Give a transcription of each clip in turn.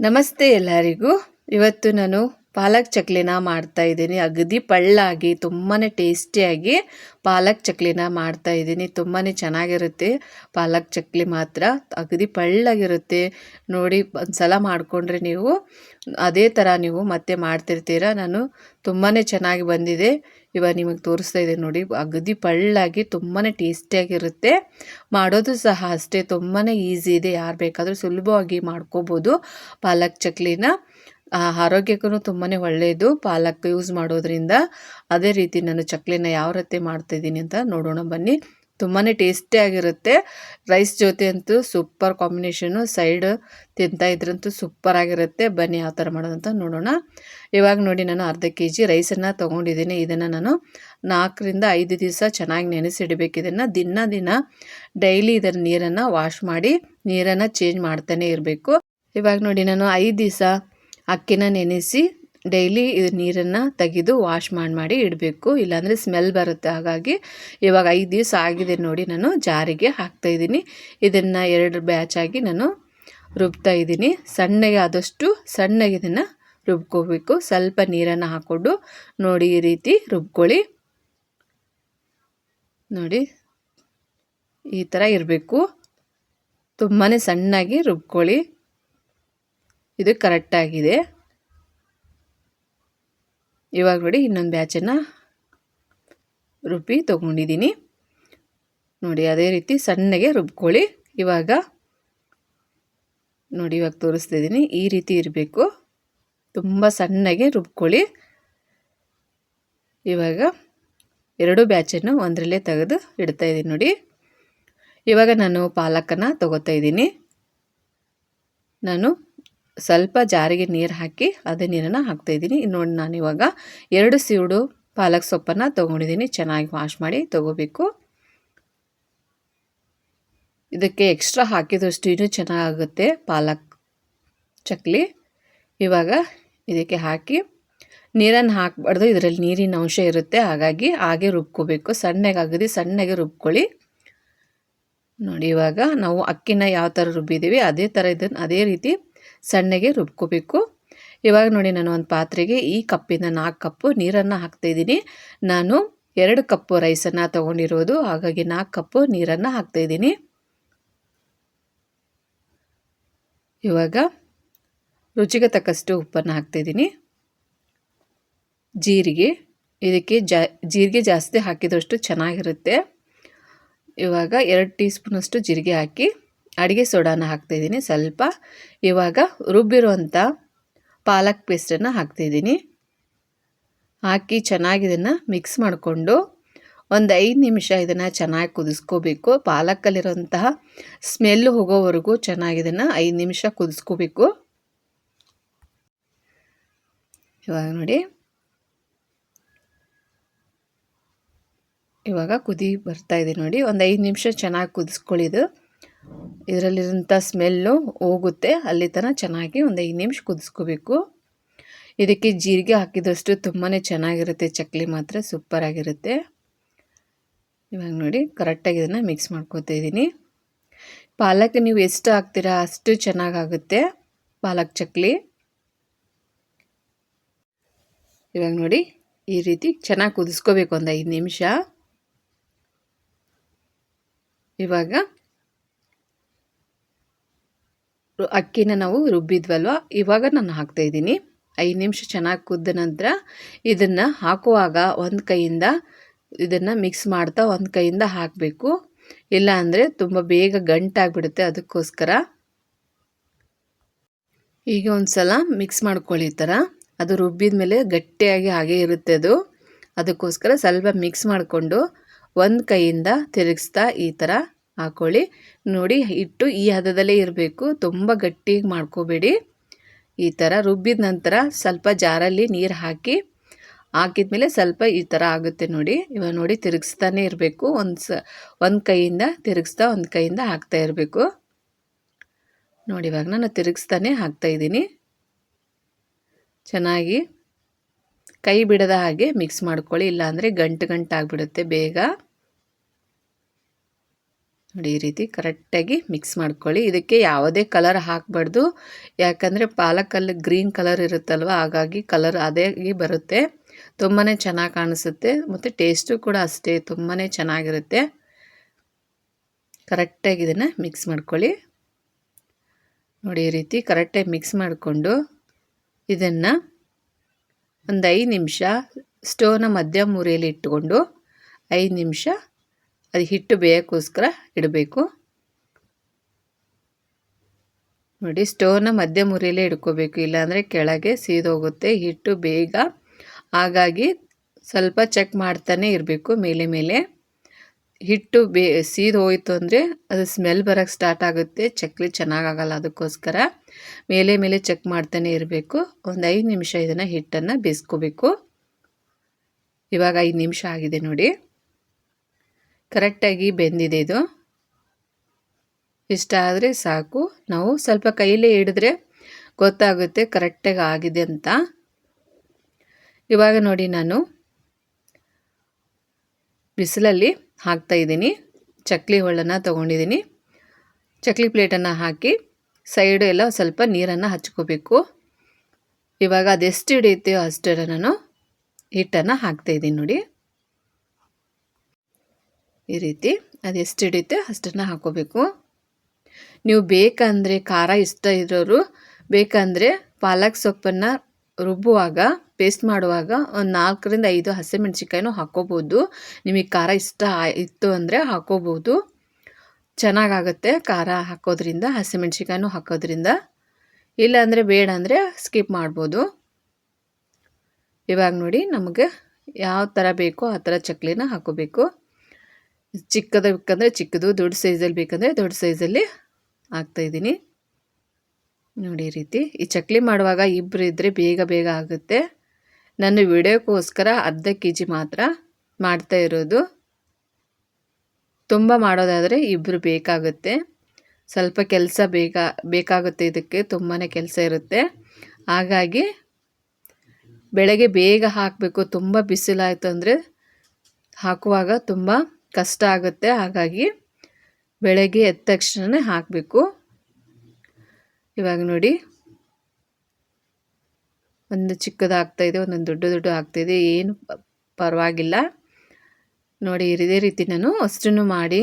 ನಮಸ್ತೆ ಎಲ್ಲರಿಗೂ. ಇವತ್ತು ನಾನು ಪಾಲಕ್ ಚಕ್ಲಿನ ಮಾಡ್ತಾ ಇದ್ದೀನಿ. ಅಗದಿ ಪಳ್ಳಾಗಿ ತುಂಬಾ ಟೇಸ್ಟಿಯಾಗಿ ಪಾಲಕ್ ಚಕ್ಲಿನ ಮಾಡ್ತಾ ಇದ್ದೀನಿ. ತುಂಬಾ ಚೆನ್ನಾಗಿರುತ್ತೆ ಪಾಲಕ್ ಚಕ್ಲಿ ಮಾತ್ರ. ಅಗದಿ ಪಳ್ಳಾಗಿರುತ್ತೆ. ನೋಡಿ ಒಂದು ಸಲ ಮಾಡಿಕೊಂಡ್ರೆ ನೀವು ಅದೇ ಥರ ನೀವು ಮತ್ತೆ ಮಾಡ್ತಿರ್ತೀರ? ನಾನು ತುಂಬಾ ಚೆನ್ನಾಗಿ ಬಂದಿದೆ. ಇವಾಗ ನಿಮಗೆ ತೋರಿಸ್ತಾ ಇದ್ದೀನಿ ನೋಡಿ. ಅಗದಿ ಪಳ್ಳಾಗಿ ತುಂಬಾ ಟೇಸ್ಟಿಯಾಗಿರುತ್ತೆ. ಮಾಡೋದು ಸಹ ಅಷ್ಟೇ. ತುಂಬಾ ಈಸಿ ಇದೆ. ಯಾರು ಬೇಕಾದರೂ ಸುಲಭವಾಗಿ ಮಾಡ್ಕೋಬೋದು ಪಾಲಕ್ ಚಕ್ಲಿನ. ಆರೋಗ್ಯಕ್ಕೂ ತುಂಬಾ ಒಳ್ಳೆಯದು ಪಾಲಕ್ ಯೂಸ್ ಮಾಡೋದ್ರಿಂದ ಅದೇ ರೀತಿ ನಾನು ಚಕ್ಲಿನ ಯಾವ ರೀತಿ ಮಾಡ್ತಾಯಿದ್ದೀನಿ ಅಂತ ನೋಡೋಣ ಬನ್ನಿ. ತುಂಬಾ ಟೇಸ್ಟಿಯಾಗಿರುತ್ತೆ ರೈಸ್ ಜೊತೆ ಅಂತೂ ಸೂಪರ್ ಕಾಂಬಿನೇಷನು ಸೈಡ್ ತಿಂತಾ ಇದ್ರಂತೂ ಸೂಪರ್ ಆಗಿರುತ್ತೆ. ಬನ್ನಿ ಯಾವ ಥರ ಮಾಡೋದಂತ ನೋಡೋಣ. ಇವಾಗ ನೋಡಿ ನಾನು ಅರ್ಧ ಕೆ ಜಿ ರೈಸನ್ನು ತೊಗೊಂಡಿದ್ದೀನಿ. ಇದನ್ನು ನಾನು ನಾಲ್ಕರಿಂದ ಐದು ದಿವಸ ಚೆನ್ನಾಗಿ ನೆನೆಸಿಡಬೇಕು ಇದನ್ನು ದಿನ ದಿನ ಡೈಲಿ ಇದರ ನೀರನ್ನು ವಾಶ್ ಮಾಡಿ ನೀರನ್ನು ಚೇಂಜ್ ಮಾಡ್ತಾನೆ ಇರಬೇಕು. ಇವಾಗ ನೋಡಿ ನಾನು ಐದು ದಿವಸ ಅಕ್ಕಿನ ನೆನೆಸಿ ಡೈಲಿ ನೀರನ್ನು ತೆಗೆದು ವಾಶ್ ಮಾಡಿ ಮಾಡಿ ಇಡಬೇಕು. ಇಲ್ಲಾಂದರೆ ಸ್ಮೆಲ್ ಬರುತ್ತೆ. ಹಾಗಾಗಿ ಇವಾಗ ಐದು ದಿವಸ ಆಗಿದೆ ನೋಡಿ ನಾನು ಜಾರಿಗೆ ಹಾಕ್ತಾಯಿದ್ದೀನಿ ಇದನ್ನು ಎರಡು ಬ್ಯಾಚ್ ಆಗಿ ನಾನು ರುಬ್ತಾ ಇದ್ದೀನಿ. ಸಣ್ಣಗೆ ಆದಷ್ಟು ಸಣ್ಣಗೆ ಇದನ್ನು ರುಬ್ಕೋಬೇಕು. ಸ್ವಲ್ಪ ನೀರನ್ನು ಹಾಕ್ಕೊಂಡು ನೋಡಿ ಈ ರೀತಿ ರುಬ್ಕೊಳ್ಳಿ. ನೋಡಿ ಈ ಥರ ಇರಬೇಕು. ತುಂಬಾ ಸಣ್ಣಾಗಿ ರುಬ್ಕೊಳ್ಳಿ. ಇದು ಕರೆಕ್ಟಾಗಿದೆ. ಇವಾಗ ನೋಡಿ ಇನ್ನೊಂದು ಬ್ಯಾಚನ್ನು ರುಬ್ಬಿ ತೊಗೊಂಡಿದ್ದೀನಿ. ನೋಡಿ, ಅದೇ ರೀತಿ ಸಣ್ಣಗೆ ರುಬ್ಕೊಳ್ಳಿ. ಇವಾಗ ನೋಡಿ, ಇವಾಗ ತೋರಿಸ್ತಿದ್ದೀನಿ ಈ ರೀತಿ ಇರಬೇಕು. ತುಂಬ ಸಣ್ಣಗೆ ರುಬ್ಕೊಳ್ಳಿ. ಇವಾಗ ಎರಡು ಬ್ಯಾಚನ್ನು ಒಂದರಲ್ಲೇ ತೆಗೆದು ಇಡ್ತಾ ಇದ್ದೀನಿ ನೋಡಿ. ಇವಾಗ ನಾನು ಪಾಲಕನ್ನು ತೊಗೋತಾ ಇದ್ದೀನಿ. ನಾನು ಸ್ವಲ್ಪ ಜಾರಿಗೆ ನೀರು ಹಾಕಿ ಅದೇ ನೀರನ್ನು ಹಾಕ್ತಾಯಿದ್ದೀನಿ ನೋಡಿ ನಾನು ಇವಾಗ ಎರಡು ಸೀಡು ಪಾಲಕ್ ಸೊಪ್ಪನ್ನು ತೊಗೊಂಡಿದ್ದೀನಿ. ಚೆನ್ನಾಗಿ ವಾಶ್ ಮಾಡಿ ತೊಗೋಬೇಕು. ಇದಕ್ಕೆ ಎಕ್ಸ್ಟ್ರಾ ಹಾಕಿದಷ್ಟು ಇನ್ನೂ ಚೆನ್ನಾಗುತ್ತೆ ಪಾಲಕ್ ಚಕ್ಲಿ. ಇವಾಗ ಇದಕ್ಕೆ ಹಾಕಿ ನೀರನ್ನು ಹಾಕಬಾರ್ದು. ಇದರಲ್ಲಿ ನೀರಿನ ಅಂಶ ಇರುತ್ತೆ. ಹಾಗಾಗಿ ಹಾಗೆ ರುಬ್ಕೋಬೇಕು. ಸಣ್ಣಗೆ ಆಗದಿ ಸಣ್ಣಗೆ ರುಬ್ಕೊಳ್ಳಿ. ನೋಡಿ ಇವಾಗ ನಾವು ಅಕ್ಕಿನ ಯಾವ ಥರ ರುಬ್ಬಿದ್ದೀವಿ ಅದೇ ಥರ ಇದನ್ನು ಅದೇ ರೀತಿ ಸಣ್ಣಗೆ ರುಬ್ಕೋಬೇಕು. ಇವಾಗ ನೋಡಿ ನಾನು ಒಂದು ಪಾತ್ರೆಗೆ ಈ ಕಪ್ಪಿಂದ ನಾಲ್ಕು ಕಪ್ಪು ನೀರನ್ನು ಹಾಕ್ತಾಯಿದ್ದೀನಿ ನಾನು ಎರಡು ಕಪ್ಪು ರೈಸನ್ನು ತೊಗೊಂಡಿರೋದು, ಹಾಗಾಗಿ ನಾಲ್ಕು ಕಪ್ಪು ನೀರನ್ನು ಹಾಕ್ತಾಯಿದ್ದೀನಿ ಇವಾಗ ರುಚಿಗೆ ತಕ್ಕಷ್ಟು ಉಪ್ಪನ್ನು ಹಾಕ್ತಾಯಿದ್ದೀನಿ ಜೀರಿಗೆ, ಇದಕ್ಕೆ ಜಾ, ಜೀರಿಗೆ ಜಾಸ್ತಿ ಹಾಕಿದಷ್ಟು ಚೆನ್ನಾಗಿರುತ್ತೆ. ಇವಾಗ ಎರಡು ಟೀ ಸ್ಪೂನಷ್ಟು ಜೀರಿಗೆ ಹಾಕಿ ಅಡುಗೆ ಸೋಡಾನ ಹಾಕ್ತಾಯಿದ್ದೀನಿ ಸ್ವಲ್ಪ. ಇವಾಗ ರುಬ್ಬಿರುವಂಥ ಪಾಲಕ್ ಪೇಸ್ಟನ್ನು ಹಾಕ್ತಾಯಿದ್ದೀನಿ ಹಾಕಿ ಚೆನ್ನಾಗಿ ಇದನ್ನು ಮಿಕ್ಸ್ ಮಾಡಿಕೊಂಡು ಒಂದು ಐದು ನಿಮಿಷ ಇದನ್ನು ಚೆನ್ನಾಗಿ ಕುದಿಸ್ಕೋಬೇಕು. ಪಾಲಕ್ಕಲ್ಲಿರೋಂತಹ ಸ್ಮೆಲ್ ಹೋಗೋವರೆಗೂ ಚೆನ್ನಾಗಿ ಇದನ್ನು ಐದು ನಿಮಿಷ ಕುದಿಸ್ಕೋಬೇಕು. ಇವಾಗ ನೋಡಿ. ಇವಾಗ ಕುದಿ ಬರ್ತಾ ಇದೆ ನೋಡಿ. ಒಂದು ಐದು ನಿಮಿಷ ಚೆನ್ನಾಗಿ ಕುದಿಸ್ಕೊಳ್ಳಿದು. ಇದರಲ್ಲಿರೋಂಥ ಸ್ಮೆಲ್ಲು ಹೋಗುತ್ತೆ. ಅಲ್ಲಿ ತನಕ ಚೆನ್ನಾಗಿ ಒಂದು ಐದು ನಿಮಿಷ ಕುದಿಸ್ಕೋಬೇಕು. ಇದಕ್ಕೆ ಜೀರಿಗೆ ಹಾಕಿದಷ್ಟು ತುಂಬಾ ಚೆನ್ನಾಗಿರುತ್ತೆ. ಚಕ್ಲಿ ಮಾತ್ರ ಸೂಪರಾಗಿರುತ್ತೆ. ಇವಾಗ ನೋಡಿ, ಕರೆಕ್ಟಾಗಿ ಇದನ್ನು ಮಿಕ್ಸ್ ಮಾಡ್ಕೋತಾ ಇದ್ದೀನಿ. ಪಾಲಕ್ ನೀವು ಎಷ್ಟು ಹಾಕ್ತೀರಾ ಅಷ್ಟು ಚೆನ್ನಾಗಾಗುತ್ತೆ ಪಾಲಕ್ ಚಕ್ಲಿ. ಇವಾಗ ನೋಡಿ, ಈ ರೀತಿ ಚೆನ್ನಾಗಿ ಕುದಿಸ್ಕೋಬೇಕು ಒಂದು ಐದು ನಿಮಿಷ. ಇವಾಗ ಅಕ್ಕಿನ ನಾವು ರುಬ್ಬಿದ್ವಲ್ವ? ಇವಾಗ ನಾನು ಹಾಕ್ತಾಯಿದ್ದೀನಿ ಐದು ನಿಮಿಷ ಚೆನ್ನಾಗಿ ಕುದ್ದ ನಂತರ ಇದನ್ನು ಹಾಕುವಾಗ ಒಂದು ಕೈಯಿಂದ ಇದನ್ನು ಮಿಕ್ಸ್ ಮಾಡ್ತಾ ಒಂದು ಕೈಯಿಂದ ಹಾಕಬೇಕು. ಇಲ್ಲ ಅಂದರೆ ತುಂಬ ಬೇಗ ಗಂಟಾಗ್ಬಿಡುತ್ತೆ ಅದಕ್ಕೋಸ್ಕರ. ಈಗ ಒಂದು ಸಲ ಮಿಕ್ಸ್ ಮಾಡ್ಕೊಳ್ಳಿ ಈ ಥರ ಅದು ರುಬ್ಬಿದ ಮೇಲೆ ಗಟ್ಟಿಯಾಗಿ ಹಾಗೆ ಇರುತ್ತೆ ಅದು. ಅದಕ್ಕೋಸ್ಕರ ಸ್ವಲ್ಪ ಮಿಕ್ಸ್ ಮಾಡಿಕೊಂಡು ಒಂದು ಕೈಯಿಂದ ತಿರುಗಿಸ್ತಾ ಈ ಥರ ಹಾಕ್ಕೊಳ್ಳಿ ನೋಡಿ, ಹಿಟ್ಟು ಈ ಹದದಲ್ಲೇ ಇರಬೇಕು. ತುಂಬ ಗಟ್ಟಿಗೆ ಮಾಡ್ಕೋಬೇಡಿ. ಈ ಥರ ರುಬ್ಬಿದ ನಂತರ ಸ್ವಲ್ಪ ಜಾರಲ್ಲಿ ನೀರು ಹಾಕಿ ಹಾಕಿದ ಮೇಲೆ ಸ್ವಲ್ಪ ಈ ಥರ ಆಗುತ್ತೆ ನೋಡಿ. ಇವಾಗ ನೋಡಿ, ತಿರುಗಿಸ್ತಾನೆ ಇರಬೇಕು. ಒಂದು ಸ, ಒಂದು ಕೈಯಿಂದ ತಿರುಗಿಸ್ತಾ, ಒಂದು ಕೈಯಿಂದ ಹಾಕ್ತಾ ಇರಬೇಕು. ನೋಡಿ, ಇವಾಗ ನಾನು ತಿರುಗಿಸ್ತಾನೆ ಹಾಕ್ತಾಯಿದ್ದೀನಿ ಚೆನ್ನಾಗಿ ಕೈ ಬಿಡದ ಹಾಗೆ ಮಿಕ್ಸ್ ಮಾಡ್ಕೊಳ್ಳಿ. ಇಲ್ಲಾಂದರೆ ಗಂಟು ಗಂಟು ಆಗಿಬಿಡುತ್ತೆ ಬೇಗ. ನೋಡಿ ಈ ರೀತಿ ಕರೆಕ್ಟಾಗಿ ಮಿಕ್ಸ್ ಮಾಡ್ಕೊಳ್ಳಿ. ಇದಕ್ಕೆ ಯಾವುದೇ ಕಲರ್ ಹಾಕಬಾರ್ದು. ಯಾಕಂದರೆ ಪಾಲಕಲ್ಲಿ ಗ್ರೀನ್ ಕಲರ್ ಇರುತ್ತಲ್ವ, ಹಾಗಾಗಿ ಕಲರ್ ಅದೇ ಬರುತ್ತೆ. ತುಂಬಾ ಚೆನ್ನಾಗಿ ಕಾಣಿಸುತ್ತೆ. ಮತ್ತು ಟೇಸ್ಟು ಕೂಡ ಅಷ್ಟೇ ತುಂಬಾ ಚೆನ್ನಾಗಿರುತ್ತೆ. ಕರೆಕ್ಟಾಗಿ ಇದನ್ನು ಮಿಕ್ಸ್ ಮಾಡ್ಕೊಳ್ಳಿ. ನೋಡಿ ಈ ರೀತಿ ಕರೆಕ್ಟಾಗಿ ಮಿಕ್ಸ್ ಮಾಡಿಕೊಂಡು ಇದನ್ನು ಒಂದು ಐದು ನಿಮಿಷ ಸ್ಟೋವ್ನ ಮಧ್ಯ ಉರಿಯಲ್ಲಿ ಇಟ್ಟುಕೊಂಡು ಐದು ನಿಮಿಷ ಅದು ಹಿಟ್ಟು ಬೇಯೋಕ್ಕೋಸ್ಕರ ಇಡಬೇಕು. ನೋಡಿ, ಸ್ಟೋವ್ನ ಮಧ್ಯ ಮುರಿಯಲ್ಲೇ ಇಡ್ಕೋಬೇಕು ಇಲ್ಲಾಂದರೆ ಕೆಳಗೆ ಸೀದೋಗುತ್ತೆ ಹಿಟ್ಟು ಬೇಗ. ಹಾಗಾಗಿ ಸ್ವಲ್ಪ ಚೆಕ್ ಮಾಡ್ತಾನೆ ಇರಬೇಕು ಮೇಲೆ ಮೇಲೆ. ಹಿಟ್ಟು ಬೇ ಸೀದು ಹೋಯಿತು ಅಂದರೆ ಅದು ಸ್ಮೆಲ್ ಬರೋಕ್ಕೆ ಸ್ಟಾರ್ಟ್ ಆಗುತ್ತೆ. ಚಕ್ಲಿ ಚೆನ್ನಾಗಾಗಲ್ಲ ಅದಕ್ಕೋಸ್ಕರ. ಮೇಲೆ ಮೇಲೆ ಚೆಕ್ ಮಾಡ್ತಾನೆ ಇರಬೇಕು. ಒಂದು ಐದು ನಿಮಿಷ ಇದನ್ನು ಹಿಟ್ಟನ್ನು ಬೇಯಿಸ್ಕೋಬೇಕು. ಇವಾಗ ಐದು ನಿಮಿಷ ಆಗಿದೆ ನೋಡಿ. ಕರೆಕ್ಟಾಗಿ ಬೆಂದಿದೆ ಇದು. ಇಷ್ಟ ಆದರೆ ಸಾಕು. ನಾವು ಸ್ವಲ್ಪ ಕೈಲೇ ಹಿಡಿದ್ರೆ ಗೊತ್ತಾಗುತ್ತೆ ಕರೆಕ್ಟಾಗಿ ಆಗಿದೆ ಅಂತ. ಇವಾಗ ನೋಡಿ ನಾನು ಬಿಸಿಲಲ್ಲಿ ಹಾಕ್ತಾ ಇದ್ದೀನಿ. ಚಕ್ಲಿ ಹೊಳ್ಳನ್ನು ತೊಗೊಂಡಿದ್ದೀನಿ. ಚಕ್ಲಿ ಪ್ಲೇಟನ್ನು ಹಾಕಿ ಸೈಡು ಎಲ್ಲ ಸ್ವಲ್ಪ ನೀರನ್ನು ಹಚ್ಕೋಬೇಕು. ಇವಾಗ ಅದೆಷ್ಟು ಹಿಡಿಯುತ್ತೆಯೋ ಅಷ್ಟರ ನಾನು ಹಿಟ್ಟನ್ನು ಹಾಕ್ತಾಯಿದ್ದೀನಿ ನೋಡಿ. ಈ ರೀತಿ ಅದು ಎಷ್ಟು ಹಿಡಿಯುತ್ತೆ ಅಷ್ಟನ್ನು ಹಾಕೋಬೇಕು. ನೀವು ಬೇಕಂದರೆ ಖಾರ ಇಷ್ಟ ಇರೋರು, ಬೇಕಂದರೆ ಪಾಲಕ್ ಸೊಪ್ಪನ್ನು ರುಬ್ಬುವಾಗ ಪೇಸ್ಟ್ ಮಾಡುವಾಗ ಒಂದು ನಾಲ್ಕರಿಂದ ಐದು ಹಸಿಮೆಣ್ಸಿಕಾಯಿನೂ ಹಾಕೋಬೋದು. ನಿಮಗೆ ಖಾರ ಇಷ್ಟ ಇತ್ತು ಅಂದರೆ ಹಾಕೋಬೋದು. ಚೆನ್ನಾಗಾಗುತ್ತೆ ಖಾರ ಹಾಕೋದ್ರಿಂದ ಹಸಿಮೆಣ್ಸಿಕಾಯಿನೂ ಹಾಕೋದ್ರಿಂದ. ಇಲ್ಲಾಂದರೆ ಬೇಡ ಅಂದರೆ ಸ್ಕಿಪ್ ಮಾಡ್ಬೋದು. ಇವಾಗ ನೋಡಿ ನಮಗೆ ಯಾವ ಥರ ಬೇಕೋ ಆ ಥರ ಚಕ್ಲಿನ ಹಾಕೋಬೇಕು. ಚಿಕ್ಕದ ಬೇಕಂದರೆ ಚಿಕ್ಕದು, ದೊಡ್ಡ ಸೈಜಲ್ಲಿ ಬೇಕಂದರೆ ದೊಡ್ಡ ಸೈಜಲ್ಲಿ ಹಾಕ್ತಾಯಿದ್ದೀನಿ ನೋಡಿ ಈ ರೀತಿ. ಈ ಚಕ್ಲಿ ಮಾಡುವಾಗ ಇಬ್ಬರು ಇದ್ದರೆ ಬೇಗ ಬೇಗ ಆಗುತ್ತೆ. ನನ್ನ ವಿಡಿಯೋಕ್ಕೋಸ್ಕರ ಅರ್ಧ ಕೆ ಜಿ ಮಾತ್ರ ಮಾಡ್ತಾ ಇರೋದು. ತುಂಬ ಮಾಡೋದಾದರೆ ಇಬ್ಬರು ಬೇಕಾಗುತ್ತೆ. ಸ್ವಲ್ಪ ಕೆಲಸ ಬೇಗ, ಬೇಕಾಗುತ್ತೆ ಇದಕ್ಕೆ. ತುಂಬಾ ಕೆಲಸ ಇರುತ್ತೆ. ಹಾಗಾಗಿ ಬೆಳಗ್ಗೆ ಬೇಗ ಹಾಕಬೇಕು. ತುಂಬ ಬಿಸಿಲಾಯಿತು ಅಂದರೆ ಹಾಕುವಾಗ ತುಂಬ ಕಷ್ಟ ಆಗುತ್ತೆ, ಹಾಗಾಗಿ ಬೆಳಗ್ಗೆ ಎದ್ದ ತಕ್ಷಣವೇ ಹಾಕಬೇಕು. ಇವಾಗ ನೋಡಿ, ಒಂದು ಚಿಕ್ಕದು ಆಗ್ತಾಯಿದೆ ಒಂದೊಂದು ದೊಡ್ಡ ದೊಡ್ಡ ಆಗ್ತಾಯಿದೆ ಏನು ಪರವಾಗಿಲ್ಲ. ನೋಡಿ, ಇದೇ ರೀತಿ ನಾನು ಅಷ್ಟನ್ನು ಮಾಡಿ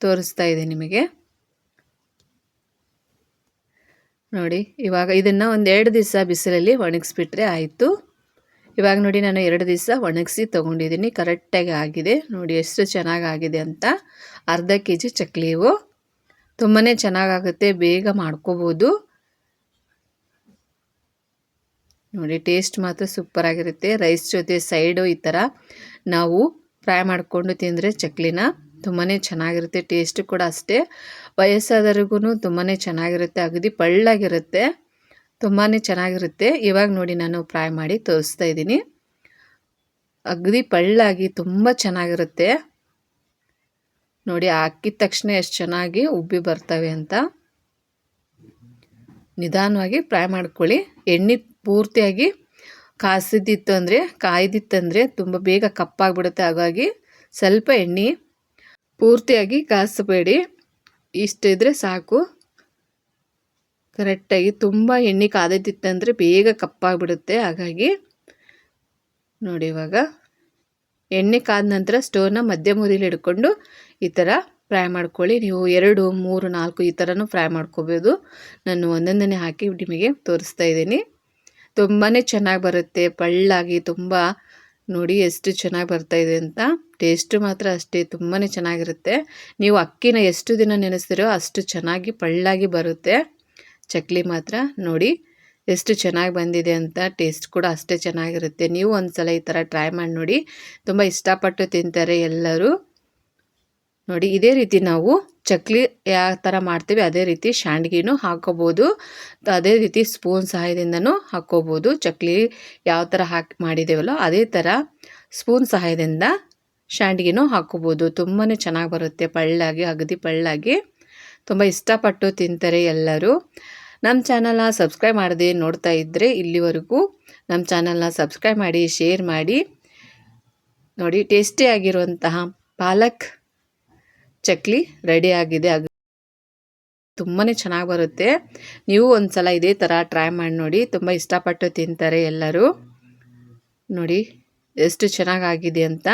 ತೋರಿಸ್ತಾ ಇದೆ ನಿಮಗೆ. ನೋಡಿ, ಇವಾಗ ಇದನ್ನು ಒಂದು ಎರಡು ದಿವಸ ಬಿಸಿಲಲ್ಲಿ ಒಣಗಿಸ್ಬಿಟ್ರೆ ಆಯಿತು. ಇವಾಗ ನೋಡಿ ನಾನು ಎರಡು ದಿವಸ ಒಣಗಿಸಿ ತೊಗೊಂಡಿದ್ದೀನಿ. ಕರೆಕ್ಟಾಗಿ ಆಗಿದೆ. ನೋಡಿ ಎಷ್ಟು ಚೆನ್ನಾಗಾಗಿದೆ ಅಂತ. ಅರ್ಧ ಕೆ ಜಿ ಚಕ್ಲಿವು ತುಂಬಾ ಚೆನ್ನಾಗಾಗುತ್ತೆ. ಬೇಗ ಮಾಡ್ಕೋಬೋದು. ನೋಡಿ, ಟೇಸ್ಟ್ ಮಾತ್ರ ಸೂಪರಾಗಿರುತ್ತೆ ರೈಸ್ ಜೊತೆ ಸೈಡು ಈ ಥರ ನಾವು ಫ್ರೈ ಮಾಡಿಕೊಂಡು ತಿಂದರೆ ಚಕ್ಲಿನ ತುಂಬಾ ಚೆನ್ನಾಗಿರುತ್ತೆ. ಟೇಸ್ಟ್ ಕೂಡ ಅಷ್ಟೇ. ವಯಸ್ಸಾದವ್ರಿಗೂ ತುಂಬಾ ಚೆನ್ನಾಗಿರುತ್ತೆ. ಅಗದಿ ಪಳ್ಳಾಗಿರುತ್ತೆ. ತುಂಬಾ ಚೆನ್ನಾಗಿರುತ್ತೆ. ಇವಾಗ ನೋಡಿ ನಾನು ಫ್ರೈ ಮಾಡಿ ತೋರಿಸ್ತಾ ಇದ್ದೀನಿ. ಅಗದಿ ಪಳ್ಳಾಗಿ ತುಂಬ ಚೆನ್ನಾಗಿರುತ್ತೆ. ನೋಡಿ, ಹಾಕಿದ ತಕ್ಷಣ ಎಷ್ಟು ಚೆನ್ನಾಗಿ ಉಬ್ಬಿ ಬರ್ತವೆ ಅಂತ. ನಿಧಾನವಾಗಿ ಫ್ರೈ ಮಾಡ್ಕೊಳ್ಳಿ. ಎಣ್ಣೆ ಪೂರ್ತಿಯಾಗಿ ಕಾಸಿದ್ದಿತ್ತು ಅಂದರೆ ಕಾಯ್ದಿತ್ತಂದರೆ ತುಂಬ ಬೇಗ ಕಪ್ಪಾಗಿಬಿಡುತ್ತೆ. ಹಾಗಾಗಿ ಸ್ವಲ್ಪ ಎಣ್ಣೆ ಪೂರ್ತಿಯಾಗಿ ಕಾಸಬೇಡಿ. ಇಷ್ಟಿದ್ರೆ ಸಾಕು. ಕರೆಕ್ಟಾಗಿ ತುಂಬ ಎಣ್ಣೆ ಕಾದೈತಿತ್ತಂದರೆ ಬೇಗ ಕಪ್ಪಾಗಿಬಿಡುತ್ತೆ. ಹಾಗಾಗಿ ನೋಡಿ ಇವಾಗ ಎಣ್ಣೆ ಕಾದ ನಂತರ ಸ್ಟೋವ್ನ ಮಧ್ಯಮ ಉರಿಲಿ ಹಿಡ್ಕೊಂಡು ಈ ಥರ ಫ್ರೈ ಮಾಡ್ಕೊಳ್ಳಿ. ನೀವು ಎರಡು, ಮೂರು, ನಾಲ್ಕು ಈ ಥರನೂ ಫ್ರೈ ಮಾಡ್ಕೋಬೋದು. ನಾನು ಒಂದೊಂದನ್ನೇ ಹಾಕಿ ನಿಮಗೆ ತೋರಿಸ್ತಾ ಇದ್ದೀನಿ. ತುಂಬಾ ಚೆನ್ನಾಗಿ ಬರುತ್ತೆ. ಪಳ್ಳಾಗಿ ತುಂಬ ನೋಡಿ ಎಷ್ಟು ಚೆನ್ನಾಗಿ ಬರ್ತಾಯಿದೆ ಅಂತ. ಟೇಸ್ಟು ಮಾತ್ರ ಅಷ್ಟೇ ತುಂಬಾ ಚೆನ್ನಾಗಿರುತ್ತೆ. ನೀವು ಅಕ್ಕಿನ ಎಷ್ಟು ದಿನ ನೆನೆಸ್ತೀರೋ ಅಷ್ಟು ಚೆನ್ನಾಗಿ ಪಳ್ಳಾಗಿ ಬರುತ್ತೆ. ಚಕ್ಲಿ ಮಾತ್ರ ನೋಡಿ ಎಷ್ಟು ಚೆನ್ನಾಗಿ ಬಂದಿದೆ ಅಂತ ಟೇಸ್ಟ್ ಕೂಡ ಅಷ್ಟೇ ಚೆನ್ನಾಗಿರುತ್ತೆ. ನೀವು ಒಂದು ಸಲ ಈ ಥರ ಟ್ರೈ ಮಾಡಿ ನೋಡಿ. ತುಂಬ ಇಷ್ಟಪಟ್ಟು ತಿಂತಾರೆ ಎಲ್ಲರೂ. ನೋಡಿ, ಇದೇ ರೀತಿ ನಾವು ಚಕ್ಲಿ ಯಾವ ಥರ ಮಾಡ್ತೀವಿ, ಅದೇ ರೀತಿ ಶಾಂಡ್ಗಿನೂ ಹಾಕೋಬೋದು ಅದೇ ರೀತಿ ಸ್ಪೂನ್ ಸಹಾಯದಿಂದನೂ ಹಾಕ್ಕೋಬೋದು. ಚಕ್ಲಿ ಯಾವ ಥರ ಹಾಕಿ ಮಾಡಿದ್ದೇವಲ್ಲೋ ಅದೇ ಥರ ಸ್ಪೂನ್ ಸಹಾಯದಿಂದ ಶಾಂಡ್ಗಿನೂ ಹಾಕ್ಕೋಬೋದು. ತುಂಬಾ ಚೆನ್ನಾಗಿ ಬರುತ್ತೆ ಪಳ್ಳಾಗಿ ಅಗದಿ ಪಳ್ಳಾಗಿ. ತುಂಬ ಇಷ್ಟಪಟ್ಟು ತಿಂತಾರೆ ಎಲ್ಲರೂ. ನಮ್ಮ ಚಾನಲ್ನ ಸಬ್ಸ್ಕ್ರೈಬ್ ಮಾಡದೆ ನೋಡ್ತಾ ಇದ್ದರೆ ಇಲ್ಲಿವರೆಗೂ ನಮ್ಮ ಚಾನಲ್ನ ಸಬ್ಸ್ಕ್ರೈಬ್ ಮಾಡಿ, ಶೇರ್ ಮಾಡಿ. ನೋಡಿ ಟೇಸ್ಟಿಯಾಗಿರುವಂತಹ ಪಾಲಕ್ ಚಕ್ಲಿ ರೆಡಿ ಆಗಿದೆ. ಅದು ತುಂಬಾ ಚೆನ್ನಾಗಿ ಬರುತ್ತೆ. ನೀವು ಒಂದು ಸಲ ಇದೇ ಥರ ಟ್ರೈ ಮಾಡಿ ನೋಡಿ. ತುಂಬ ಇಷ್ಟಪಟ್ಟು ತಿಂತಾರೆ ಎಲ್ಲರೂ. ನೋಡಿ, ಎಷ್ಟು ಚೆನ್ನಾಗಾಗಿದೆ ಅಂತ.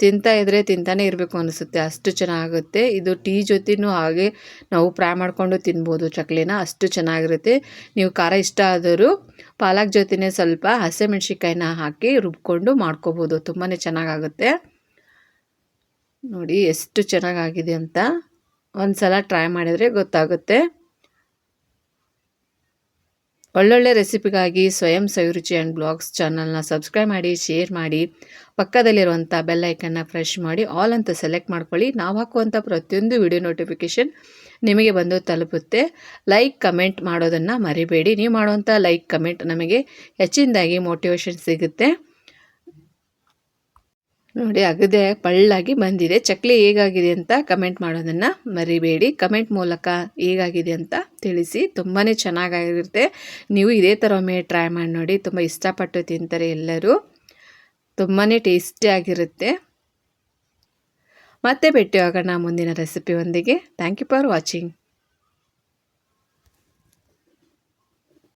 ತಿಂತಾ ಇದ್ರೆ ತಿಂತಾನೆ ಇರಬೇಕು ಅನಿಸುತ್ತೆ. ಅಷ್ಟು ಚೆನ್ನಾಗುತ್ತೆ. ಇದು ಟೀ ಜೊತೆನೂ ಹಾಗೆ ನಾವು ಫ್ರೈ ಮಾಡಿಕೊಂಡು ತಿನ್ಬೋದು ಚಕ್ಲಿನ. ಅಷ್ಟು ಚೆನ್ನಾಗಿರುತ್ತೆ. ನೀವು ಖಾರ ಇಷ್ಟ ಆದರೂ ಪಾಲಕ್ ಜೊತೆನೇ ಸ್ವಲ್ಪ ಹಸಿಮೆಣ್ಸಿಕಾಯಿನ ಹಾಕಿ ರುಬ್ಕೊಂಡು ಮಾಡ್ಕೋಬೋದು. ತುಂಬಾ ಚೆನ್ನಾಗಾಗುತ್ತೆ. ನೋಡಿ, ಎಷ್ಟು ಚೆನ್ನಾಗಾಗಿದೆ ಅಂತ. ಒಂದು ಸಲ ಟ್ರೈ ಮಾಡಿದರೆ ಗೊತ್ತಾಗುತ್ತೆ. ಒಳ್ಳೊಳ್ಳೆ ರೆಸಿಪಿಗಾಗಿ ಸ್ವಯಂ ಸವಿರುಚಿ ಆ್ಯಂಡ್ ಬ್ಲಾಗ್ಸ್ ಚಾನಲ್ನ ಸಬ್ಸ್ಕ್ರೈಬ್ ಮಾಡಿ, ಶೇರ್ ಮಾಡಿ, ಪಕ್ಕದಲ್ಲಿರುವಂಥ ಬೆಲ್ಲೈಕನ್ನ ಫ್ರೆಶ್ ಮಾಡಿ, ಆಲ್ ಅಂತ ಸೆಲೆಕ್ಟ್ ಮಾಡ್ಕೊಳ್ಳಿ. ನಾವು ಹಾಕುವಂಥ ಪ್ರತಿಯೊಂದು ವಿಡಿಯೋ ನೋಟಿಫಿಕೇಷನ್ ನಿಮಗೆ ಬಂದು ತಲುಪುತ್ತೆ. ಲೈಕ್, ಕಮೆಂಟ್ ಮಾಡೋದನ್ನು ಮರಿಬೇಡಿ. ನೀವು ಮಾಡುವಂಥ ಲೈಕ್, ಕಮೆಂಟ್ ನಮಗೆ ಹೆಚ್ಚಿನದಾಗಿ ಮೋಟಿವೇಶನ್ ಸಿಗುತ್ತೆ. ನೋಡಿ, ಅಗದೆ ಪಳ್ಳಾಗಿ ಬಂದಿದೆ. ಚಕ್ಲಿ ಹೇಗಾಗಿದೆ ಅಂತ ಕಮೆಂಟ್ ಮಾಡೋದನ್ನು ಮರಿಬೇಡಿ. ಕಮೆಂಟ್ ಮೂಲಕ ಹೇಗಾಗಿದೆ ಅಂತ ತಿಳಿಸಿ. ತುಂಬಾ ಚೆನ್ನಾಗಿರುತ್ತೆ ನೀವು ಇದೇ ಥರ ಒಮ್ಮೆ ಟ್ರೈ ಮಾಡಿ ನೋಡಿ. ತುಂಬ ಇಷ್ಟಪಟ್ಟು ತಿಂತಾರೆ ಎಲ್ಲರೂ. ತುಂಬಾ ಟೇಸ್ಟಿಯಾಗಿರುತ್ತೆ ಮತ್ತೆ ಭೇಟಿ ಆಗೋಣ ಮುಂದಿನ ರೆಸಿಪಿಯೊಂದಿಗೆ ಥ್ಯಾಂಕ್ ಯು ಫಾರ್ ವಾಚಿಂಗ್